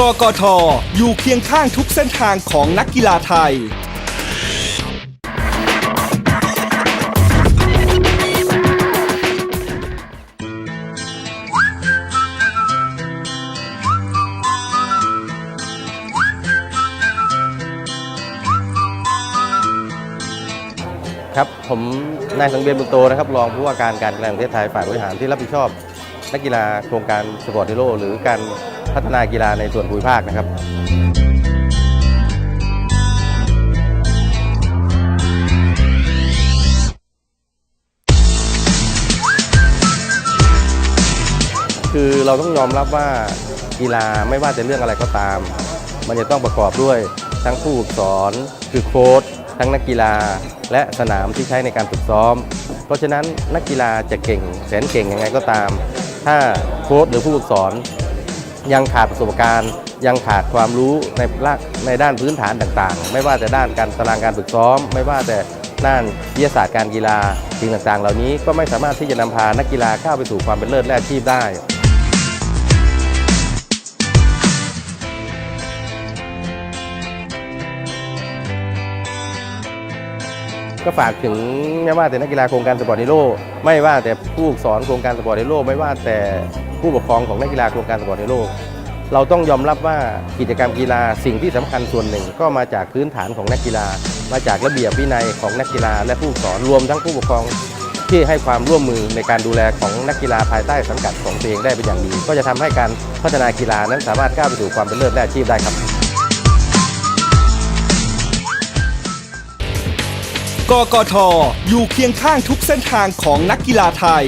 กกทอยู่เคียงข้างทุกเส้นทางของนักกีฬาไทย ครับผมนายสังเวียนบุญโตนะครับรองผู้ว่าการการกีฬาแห่งประเทศไทยฝ่ายบริหารที่รับผิดชอบนักกีฬาโครงการสปอร์ตฮีโร่หรือการ พัฒนากีฬาในส่วนภูมิภาคนะครับคือเราต้องยอมรับว่ากีฬาไม่ว่าจะเรื่องอะไรก็ตาม มันจะต้องประกอบด้วยทั้งผู้ฝึกสอนคือโค้ชทั้งนักกีฬา และสนามที่ใช้ในการฝึกซ้อม เพราะฉะนั้นนักกีฬาจะเก่งแสนเก่งยังไงก็ตาม ถ้าโค้ชหรือผู้ฝึกสอน ยังขาดประสบการณ์ ยังขาดความรู้ในละในด้านพื้นฐานต่างๆ ไม่ว่าแต่ด้านการตารางการฝึกซ้อม ไม่ว่าแต่ด้านวิทยาศาสตร์การกีฬาสิ่งต่างๆ เหล่านี้ก็ไม่สามารถที่จะนำพานักกีฬาก้าวไปสู่ความเป็นเลิศและอาชีพได้ ก็ฝากถึงไม่ว่าแต่นักกีฬาโครงการสปอร์ตฮีโร่ไม่ว่าแต่ผู้ฝึกสอนโครงการสปอร์ตฮีโร่ไม่ว่าแต่ ผู้ปกครองของนักกีฬาโครงการสปอร์ตฮีโร่เราต้องยอมรับว่ากิจกรรมกีฬาสิ่งที่สำคัญส่วนหนึ่ง ก็มาจากพื้นฐานของนักกีฬา มาจากระเบียบวินัยของนักกีฬา และผู้สอนรวมทั้งผู้ปกครองที่ให้ความร่วมมือในการดูแลของนักกีฬาภายใต้สังกัดของตัวเองได้เป็นอย่างดี ก็จะทำให้การพัฒนากีฬานั้นสามารถก้าวไปสู่ความเป็นเลิศและอาชีพได้ครับ กกทอยู่เคียงข้างทุกเส้นทางของนักกีฬาไทย